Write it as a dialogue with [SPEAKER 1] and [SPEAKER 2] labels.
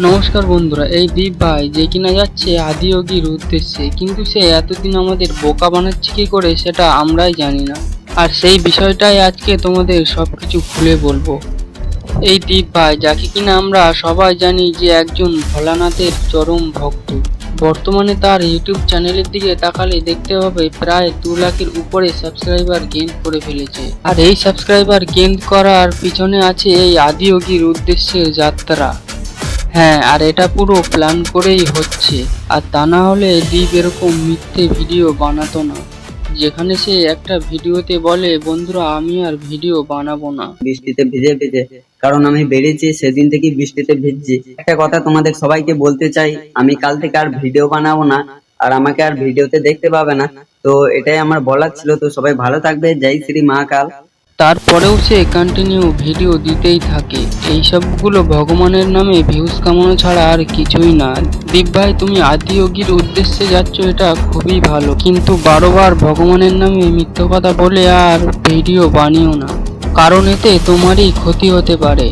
[SPEAKER 1] নমস্কার বন্ধুরা, এই দীপ ভাই যে কিনা যাচ্ছে আদিয়োগীর উদ্দেশ্যে, কিন্তু সে এতদিন আমাদের বোকা বানাচ্ছে কি করে সেটা আমরাই জানি না। আর সেই বিষয়টাই আজকে তোমাদের সবকিছু খুলে বলব। এই দীপ ভাই, যাকে কিনা আমরা সবাই জানি যে একজন ভোলানাথের চরম ভক্ত। বর্তমানে তার ইউটিউব চ্যানেলের দিকে তাকালে দেখতে হবে প্রায় দু লাখের উপরে সাবস্ক্রাইবার গেইন করে ফেলেছে। আর এই সাবস্ক্রাইবার গেইন করার পিছনে আছে এই আদিয়োগীর উদ্দেশ্যের যাত্রা। হ্যাঁ আর এটা পুরো প্ল্যান করেই হচ্ছে। আর তা না হলে দীপ এরকম মিথ্যে ভিডিও বানাতো না। যেখানে সে একটা ভিডিওতে বলে, বন্ধুরা, আমি আর ভিডিও বানাবো না।
[SPEAKER 2] বৃষ্টিতে ভিজে ভিজে, কারণ আমি বেরিয়েছি, সেদিন থেকে বৃষ্টিতে ভিজছি। একটা কথা তোমাদের সবাইকে বলতে চাই, আমি কাল থেকে আর ভিডিও বানাবো না, আর আমাকে আর ভিডিওতে দেখতে পাবে না। তো এটাই আমার বলার ছিল। তো সবাই ভালো থাকবে। জয় শ্রী মহাকাল।
[SPEAKER 1] তারপরেও সে কন্টিনিউ ভিডিও দিতেই থাকে। এইসবগুলো ভগবানের নামে ভিউজ কামানো ছাড়া আর কিছুই না। দীপ ভাই, তুমি আদিয়োগীর উদ্দেশ্যে যাচ্ছ এটা খুবই ভালো। কিন্তু বারবার ভগবানের নামে মিথ্য কথা বলে আর ভিডিও বানিও না। কারণ এতে তোমারই ক্ষতি হতে পারে।